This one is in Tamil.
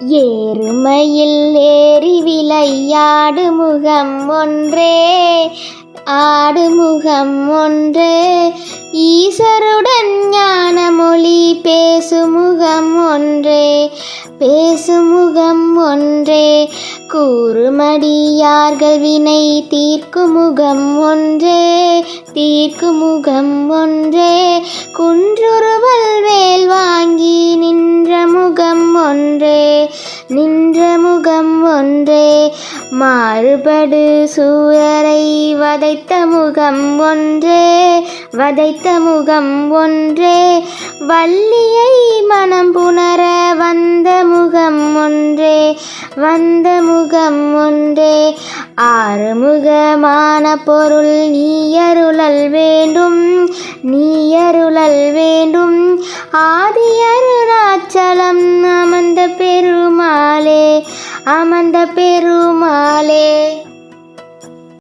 ஏறுமையில் ஏறி விளையாடு முகம் ஒன்றே. ஆடு முகம் ஒன்று. ஈஸ்வருடன் ஞான மொழி பேசுமுகம் ஒன்றே. பேசுமுகம் ஒன்றே. கூறுமடியார்கள் வினை தீர்க்குமுகம் ஒன்றே. தீர்க்குமுகம் ஒன்றே. குன்றுருவல் நின்ற முகம் ஒன்றே. மாறுபடு சூரரை வதைத்த முகம் ஒன்றே. வதைத்த முகம் ஒன்றே. வள்ளியை மனம் புணர வந்த முகம் ஒன்றே. வந்த முகம் ஒன்றே. ஆறுமுகமான பொருள் நீயருளல் வேண்டும். நீயருளல் வேண்டும். ஆதியருணாச்சலம் அமர்ந்த அமர்ந்த பெருமாள்.